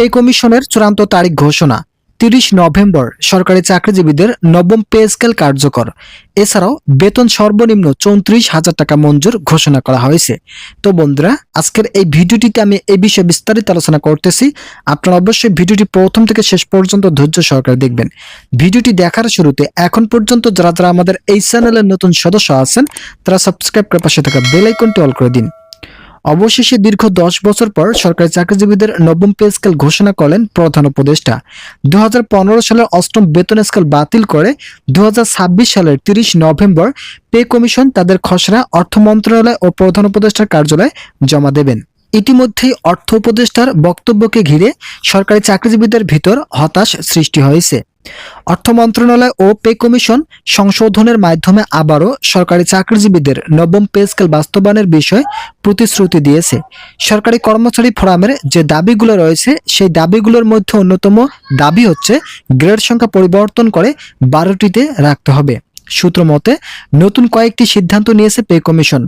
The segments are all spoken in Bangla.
পে কমিশনের চূড়ান্ত তারিখ ঘোষণা। তিরিশ নভেম্বর সরকারি চাকরিজীবীদের নবম পে স্কেল কার্যকর। এছাড়াও বেতন সর্বনিম্ন চৌত্রিশ হাজার টাকা মঞ্জুর ঘোষণা করা হয়েছে। তো বন্ধুরা, আজকের এই ভিডিওটিতে আমি এই বিষয়ে বিস্তারিত আলোচনা করতেছি। আপনারা অবশ্যই ভিডিওটি প্রথম থেকে শেষ পর্যন্ত ধৈর্য সহকারে দেখবেন। ভিডিওটি দেখার শুরুতে এখন পর্যন্ত যারা যারা আমাদের এই চ্যানেলের নতুন সদস্য আছেন, তারা সাবস্ক্রাইব করে পাশে থাকা বেল আইকনটি অল করে দিন। অবশেষে দীর্ঘ দশ বছর পর সরকারি চাকরিজীবীদের নবম পে স্কেল ঘোষণা করলেন প্রধান উপদেষ্টা। দুহাজার পনেরো সালের অষ্টম বেতন স্কেল বাতিল করে দু হাজার ছাব্বিশ সালের তিরিশ নভেম্বর পে কমিশন তাদের খসড়া অর্থ মন্ত্রণালয় ও প্রধান উপদেষ্টার কার্যালয়ে জমা দেবেন। ইতিমধ্যেই অর্থ উপদেষ্টার বক্তব্যকে ঘিরে সরকারি চাকরিজীবীদের ভিতর হতাশ সৃষ্টি হয়েছে। অর্থ মন্ত্রণালয় ও পে কমিশন সংশোধনের মাধ্যমে আবারও সরকারি চাকরিজীবীদের নবম পে স্কেল বাস্তবায়নের বিষয়ে প্রতিশ্রুতি দিয়েছে। সরকারি কর্মচারী ফোরামের যে দাবিগুলো রয়েছে, সেই দাবিগুলোর মধ্যে অন্যতম দাবি হচ্ছে, গ্রেড সংখ্যা পরিবর্তন করে বারোটিতে রাখতে হবে। সূত্র মতে, নতুন কয়েকটি সিদ্ধান্ত নিয়েছে পে কমিশন,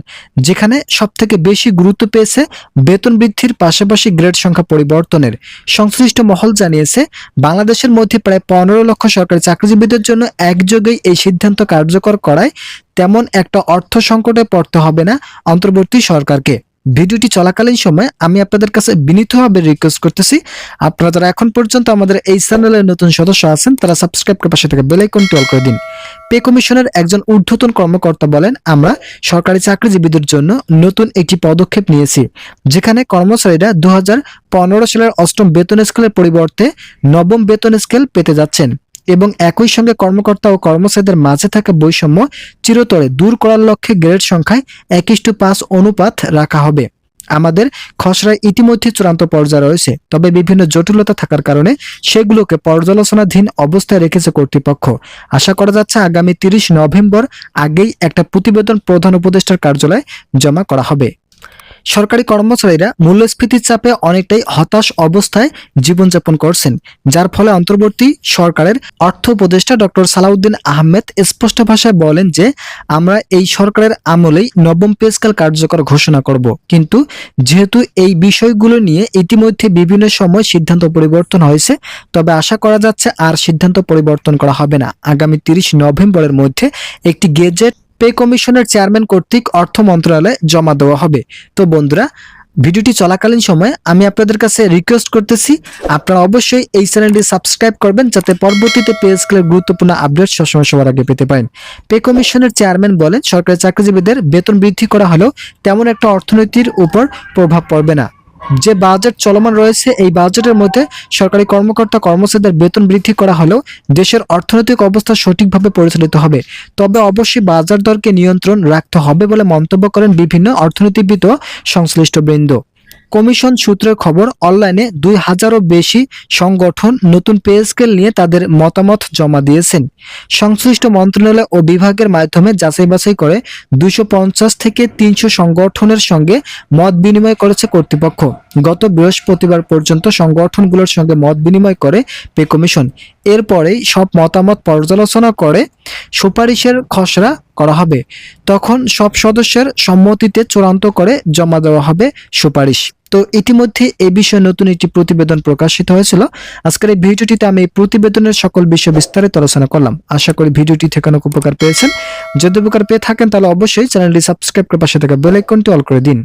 যেখানে সবথেকে বেশি গুরুত্ব পেয়েছে বেতন বৃদ্ধির পাশাপাশি গ্রেড সংখ্যা পরিবর্তনের। সংশ্লিষ্ট মহল জানিয়েছে, বাংলাদেশের মধ্যে প্রায় পনেরো লক্ষ সরকারি চাকরিজীবীদের জন্য একযোগেই এই সিদ্ধান্ত কার্যকর করায় তেমন একটা অর্থ সংকটে পড়তে হবে না অন্তর্বর্তী সরকারকে। ভিডিওটি চলাকালীন সময় আমি আপনাদের কাছে বিনীতভাবে রিকোয়েস্ট করতেছি। আপনারা যারা এখন পর্যন্ত আমাদের এই চ্যানেলের নতুন সদস্য আছেন, তারা সাবস্ক্রাইব করে পাশে থেকে বেল আইকনটি অল করে দিন। পে কমিশনের একজন ঊর্ধ্বতন কর্মকর্তা বলেন, আমরা সরকারি চাকরিজীবীদের জন্য নতুন একটি পদক্ষেপ নিয়েছি, যেখানে কর্মচারীরা দু হাজার পনেরো সালের অষ্টম বেতন স্কেলের পরিবর্তে নবম বেতন স্কেল পেতে যাচ্ছেন। এবং একই সঙ্গে কর্মকর্তা ও কর্মচারীদের মাঝে থাকা বৈষম্য চিরতরে দূর করার লক্ষ্যে গ্রেড সংখ্যায় এক পাঁচ অনুপাত রাখা হবে। আমাদের খসড়ায় ইতিমধ্যে চূড়ান্ত পর্যায়ে রয়েছে, তবে বিভিন্ন জটিলতা থাকার কারণে সেগুলোকে পর্যালোচনাধীন অবস্থায় রেখেছে কর্তৃপক্ষ। আশা করা যাচ্ছে আগামী তিরিশ নভেম্বর আগেই একটা প্রতিবেদন প্রধান উপদেষ্টার কার্যালয়ে জমা করা হবে। সরকারি কর্মচারীরা মূল্যস্ফীতির চাপে অনেকটাই হতাশ অবস্থায় জীবনযাপন করছেন, যার ফলে অন্তর্বর্তী সরকারের অর্থ উপদেষ্টা ডক্টর সালাউদ্দিন আহমেদ স্পষ্ট ভাষায় বলেন যে, আমরা এই সরকারের আমলেই নবম পে স্কেল কার্যকর ঘোষণা করব। কিন্তু যেহেতু এই বিষয়গুলো নিয়ে ইতিমধ্যে বিভিন্ন সময় সিদ্ধান্ত পরিবর্তন হয়েছে, তবে আশা করা যাচ্ছে আর সিদ্ধান্ত পরিবর্তন করা হবে না। আগামী তিরিশ নভেম্বরের মধ্যে একটি গেজেট পে কমিশনের চেয়ারম্যান কর্তৃক অর্থ মন্ত্রণালয়ে জমা দেওয়া হবে। তো বন্ধুরা, ভিডিওটি চলাকালীন সময় আমি আপনাদের কাছে রিকোয়েস্ট করতেছি, আপনারা অবশ্যই এই চ্যানেলটি সাবস্ক্রাইব করবেন যাতে পরবর্তীতে পে স্কেলের গুরুত্বপূর্ণ আপডেট সবসময় সবার আগে পেতে পারেন। পে কমিশনের চেয়ারম্যান বলেন, সরকারি চাকরিজীবীদের বেতন বৃদ্ধি করা হলেও তেমন একটা অর্থনীতির উপর প্রভাব পড়বে না। যে বাজেট চলমান রয়েছে, এই বাজেটের মধ্যে সরকারি কর্মকর্তা কর্মচারীদের বেতন বৃদ্ধি করা হলেও দেশের অর্থনৈতিক অবস্থা সঠিকভাবে পরিচালিত হবে। তবে অবশ্যই বাজার দরকে নিয়ন্ত্রণ রাখতে হবে বলে মন্তব্য করেন বিভিন্ন অর্থনীতিবিদ ও সংশ্লিষ্ট বৃন্দ। কমিশন সূত্রের খবর, অনলাইনে দুই হাজারও বেশি সংগঠন নতুন পে স্কেল নিয়ে তাদের মতামত জমা দিয়েছেন। সংশ্লিষ্ট মন্ত্রণালয় ও বিভাগের মাধ্যমে যাচাই বাছাই করে দুশো থেকে তিনশো সংগঠনের সঙ্গে মত বিনিময় করেছে কর্তৃপক্ষ। গত বৃহস্পতিবার পর্যন্ত সংগঠনগুলোর সঙ্গে মত বিনিময় করে পে কমিশন এরপরেই সব মতামত পর্যালোচনা করে সুপারিশের খসড়া করা হবে। তখন সব সদস্যের সম্মতিতে চূড়ান্ত করে জমা দেওয়া হবে সুপারিশ। তো ইতিমধ্যে এ বিষয়ে নতুন একটি প্রতিবেদন প্রকাশিত হয়েছিল। আজকের এই ভিডিওটিতে আমি প্রতিবেদনের সকল বিষয় বিস্তারিত আলোচনা করলাম। আশা করি ভিডিওটি থেকে অনেক উপকার পেয়েছেন। যদি উপকার পেয়ে থাকেন তাহলে অবশ্যই চ্যানেলটি সাবস্ক্রাইব করে পাশে থাকা বেল আইকনটি অল করে দিন।